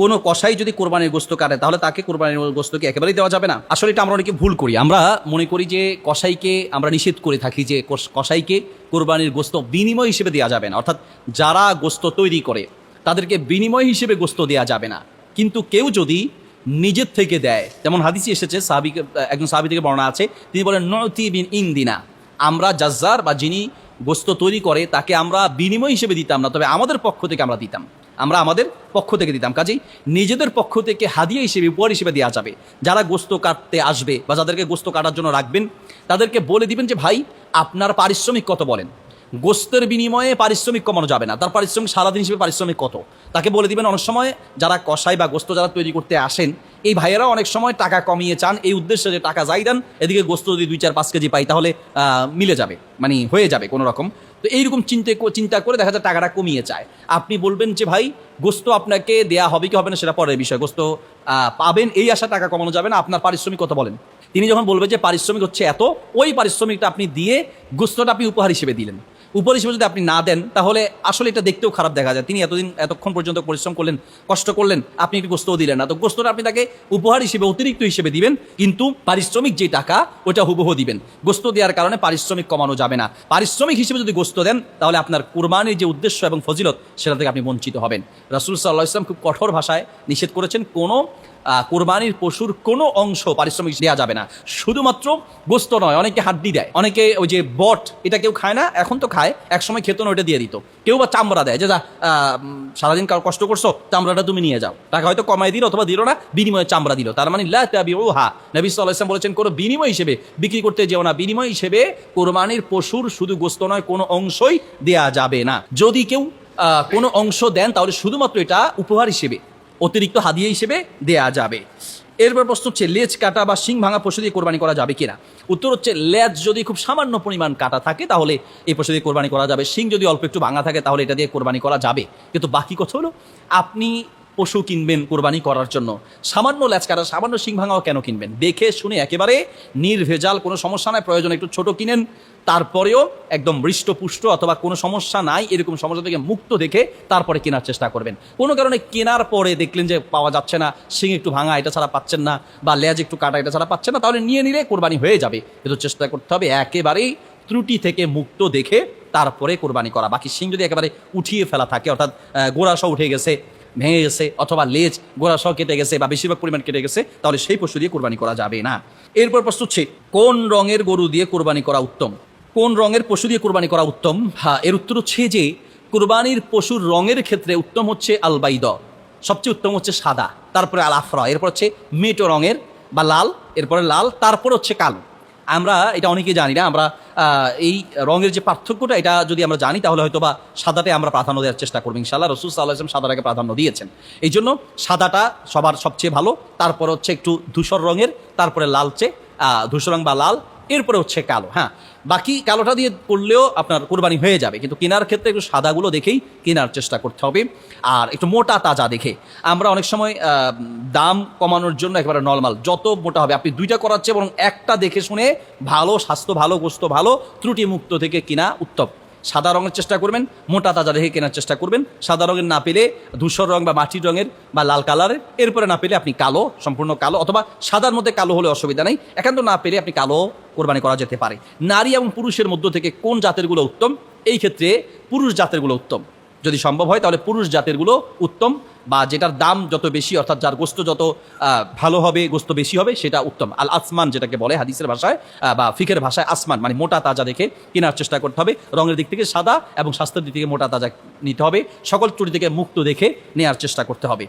কোনো কসাই যদি কোরবানির গোস্ত কাটে, তাহলে তাকে কোরবানির গোস্ত কি একেবারেই দেওয়া যাবে না। আসলে এটা আমরা অনেকে ভুল করি। আমরা মনে করি যে কসাইকে আমরা নিষেধ করে থাকি যে কসাইকে কোরবানির গোস্ত বিনিময় হিসেবে দেওয়া যাবে না। অর্থাৎ যারা গোস্ত তৈরি করে, তাদেরকে বিনিময় হিসেবে গোস্ত দেওয়া যাবে না। কিন্তু কেউ যদি নিজের থেকে দেয়, যেমন হাদিসি এসেছে সাহাবি একজন সাহাবি থেকে বর্ণনা আছে, তিনি বলেন, নতি বিন ইন্দিনা। আমরা জাজ্জার বা যিনি গোস্ত তৈরি করে, তাকে আমরা বিনিময় হিসেবে দিতাম না, তবে আমাদের পক্ষ থেকে আমরা দিতাম। আমরা আমাদের পক্ষ থেকে দিতাম। কাজেই নিজেদের পক্ষ থেকে হাদিয়া হিসেবে, উপহার হিসেবে দেওয়া যাবে। যারা গোস্ত কাটতে আসবে বা যাদেরকে গোস্ত কাটার জন্য রাখবেন, তাদেরকে বলে দিবেন যে, ভাই, আপনার পারিশ্রমিক কত বলেন? গোস্তের বিনিময়ে পারিশ্রমিক কমানো যাবে না। তার পারিশ্রমিক সারাদিন হিসেবে পারিশ্রমিক কত? তাকে বলে দিবেন, অনেক সময় যারা কষাই বা গোস্ত যারা তৈরি করতে আসেন এই ভাইয়েরা অনেক সময় টাকা কমিয়ে চান। এই উদ্দেশ্যে যে টাকা যাই দেন, এদিকে গোস্ত যদি দুই চার পাঁচ কেজি পাই, তাহলে মিলে যাবে মানে হয়ে যাবে কোনো রকম। তো এইরকম চিন্তা চিন্তা করে দেখা যায় টাকাটা কমিয়ে চায়। আপনি বলবেন যে, ভাই, গোস্ত আপনাকে দেয়া হবে কি হবে না, সেটা পরের বিষয়। গোস্ত পাবেন, এই আশা টাকা কমানো যাবে না, আপনার পারিশ্রমিক কথা বলেন? তিনি যখন বলবেন যে, পারিশ্রমিক হচ্ছে এত, ওই পারিশ্রমিকটা আপনি দিয়ে গোস্তটা আপনি উপহার হিসেবে দিলেন। উপহার হিসেবে যদি আপনি না দেন, তাহলে আসলে এটা দেখতেও খারাপ দেখা যায়। তিনি এতদিন, এতক্ষণ পর্যন্ত পরিশ্রম করলেন, কষ্ট করলেন, আপনি একটু গোস্তও দিলেন না। তো গোস্তটা আপনি তাকে উপহার হিসেবে, অতিরিক্ত হিসেবে দিবেন, কিন্তু পারিশ্রমিক যে টাকা ওটা হুবহু দিবেন। গোস্ত দেওয়ার কারণে পারিশ্রমিক কমানো যাবে না। পারিশ্রমিক হিসেবে যদি গোস্ত দেন, তাহলে আপনার কুরবানির যে উদ্দেশ্য এবং ফজিলত, সেটা থেকে আপনি বঞ্চিত হবেন। রাসুল সাল্লাহ ইসলাম খুব কঠোর ভাষায় নিষেধ করেছেন, কোনো কোরবানির পশুর কোনো অংশ পারিশ্রমিক দেওয়া যাবে না। শুধুমাত্র গোস্ত নয়, অনেকে হাড্ডি দেয়। অনেকে ওই যে বট, এটা কেউ খায় না, এখন তো খায়। একসময় খেত না ওটা দিয়ে দিত। কেউ বা চামড়া দেয়, যে যা সারাদিন কার কষ্ট করছ, চামড়াটা তুমি নিয়ে যাও। টাকা হয়তো কমাই দিল অথবা দিল না, বিনিময়ে চামড়া দিল। তার মানে লা হা নবী আলাইহি বলেছেন, কোনো বিনিময় হিসেবে বিক্রি করতে যেও না। বিনিময় হিসেবে কোরবানির পশুর শুধু গোস্ত নয়, কোনো অংশই দেয়া যাবে না। যদি কেউ কোনো অংশ দেন, তাহলে শুধুমাত্র এটা উপহার হিসেবে। অতিরিক্ত হাদিয়া হিসেবে দেয়া যাবে। এরপর প্রশ্ন হচ্ছে, লেজ কাটা বা শিং ভাঙা পশু দিয়ে কোরবানি করা যাবে কিনা? উত্তর হচ্ছে, লেজ যদি খুব সামান্য পরিমাণ কাটা থাকে, তাহলে এই পশু দিয়ে কোরবানি করা যাবে। শিং যদি অল্প একটু ভাঙা থাকে, তাহলে এটা দিয়ে কোরবানি করা যাবে। কিন্তু বাকি কথা হলো, আপনি পশু কিনবেন কোরবানি করার জন্য। সামান্য ল্যাচ কাটা সামান্য শিং ভাঙাও কেন কিনবেন? দেখে শুনে একেবারে নির্ভেজাল, কোনো সমস্যা নাই, প্রয়োজন একটু ছোট কিনেন। তারপরেও একদম হৃষ্টপুষ্ট অথবা কোনো সমস্যা নাই, এরকম সমস্যা থেকে মুক্ত দেখে তারপরে কেনার চেষ্টা করবেন। কোনো কারণে কেনার পরে দেখলেন যে পাওয়া যাচ্ছে না, শিং একটু ভাঙা, এটা ছাড়া পাচ্ছেন না, বা লেজ একটু কাটা, এটা ছাড়া পাচ্ছেন না, তাহলে নিয়ে নিলে কোরবানি হয়ে যাবে। কিন্তু চেষ্টা করতে হবে, একেবারেই ত্রুটি থেকে মুক্ত দেখে তারপরে কোরবানি করা। বাকি শিং যদি একেবারে উঠিয়ে ফেলা থাকে, অর্থাৎ গোড়াসহ উঠে গেছে ভেঙে গেছে অথবা লেজ গোড়াসহ কেটে গেছে বা বেশিরভাগ পরিমাণ কেটে গেছে, তাহলে সেই পশু দিয়ে কোরবানি করা যাবে না। এরপর প্রশ্ন হচ্ছে, কোন রঙের গরু দিয়ে কোরবানি করা উত্তম? কোন রঙের পশু দিয়ে কোরবানি করা উত্তম? হ্যাঁ এর উত্তর হচ্ছে যে, কোরবানির পশুর রঙের ক্ষেত্রে উত্তম হচ্ছে আলবাইদ সবচেয়ে উত্তম হচ্ছে সাদা, তারপরে আল আফরা এরপর হচ্ছে মেটো রঙের বা লাল, এরপরে লাল, তারপর হচ্ছে কালো। আমরা এটা অনেকে জানি না, আমরা এই রঙের যে পার্থক্যটা, এটা যদি আমরা জানি, তাহলে হয়তো বা সাদাতে আমরা প্রাধান্য দেওয়ার চেষ্টা করব ইনশাল্লাহ রসুল সাল্লাহ আসলাম সাদাটাকে প্রাধান্য দিয়েছেন। এই জন্য সাদাটা সবার সবচেয়ে ভালো, তারপর হচ্ছে একটু ধূসর রঙের, তারপরে লালচে ধূসর রং বা লাল এরপরে হচ্ছে কালো হ্যাঁ? বাকি কালোটা দিয়ে করলেও আপনার কোরবানি হয়ে যাবে। কিন্তু কেনার ক্ষেত্রে একটু সাদাগুলো দেখেই কেনার চেষ্টা করতে হবে। আর একটু মোটা তাজা দেখে। আমরা অনেক সময় দাম কমানোর জন্য একেবারে নর্মাল যত মোটা হবে, আপনি দুইটা করাচ্ছে বরং একটা দেখে শুনে ভালো, স্বাস্থ্য ভালো, গোস্ত ভালো, ত্রুটিমুক্ত থেকে কিনা উত্তম। সাদা রঙের চেষ্টা করবেন, মোটা তাজা রেখে কেনার চেষ্টা করবেন। সাদা রঙের না পেলে ধূসর রঙ বা মাটির রঙের বা লাল কালারের এরপরে না পেলে আপনি কালো, সম্পূর্ণ কালো, অথবা সাদার মধ্যে কালো হলে অসুবিধা নেই। একান্ত না পেলে আপনি কালো কোরবানি করা যেতে পারে। নারী এবং পুরুষের মধ্য থেকে কোন জাতেরগুলো উত্তম? এই ক্ষেত্রে পুরুষ জাতেরগুলো উত্তম। যদি সম্ভব হয়, তাহলে পুরুষ জাতেরগুলো উত্তম বা যেটার দাম যত বেশি, অর্থাৎ যার গোস্ত যত ভালো হবে, গোস্ত বেশি হবে, সেটা উত্তম। আল আসমান যেটাকে বলে হাদিসের ভাষায় বা ফিকের ভাষায় আসমান মানে মোটা তাজা দেখে কেনার চেষ্টা করতে হবে। রঙের দিক থেকে সাদা এবং স্বাস্থ্যের দিক থেকে মোটা তাজা নিতে হবে। সকল চুরি থেকে মুক্ত দেখে নেওয়ার চেষ্টা করতে হবে।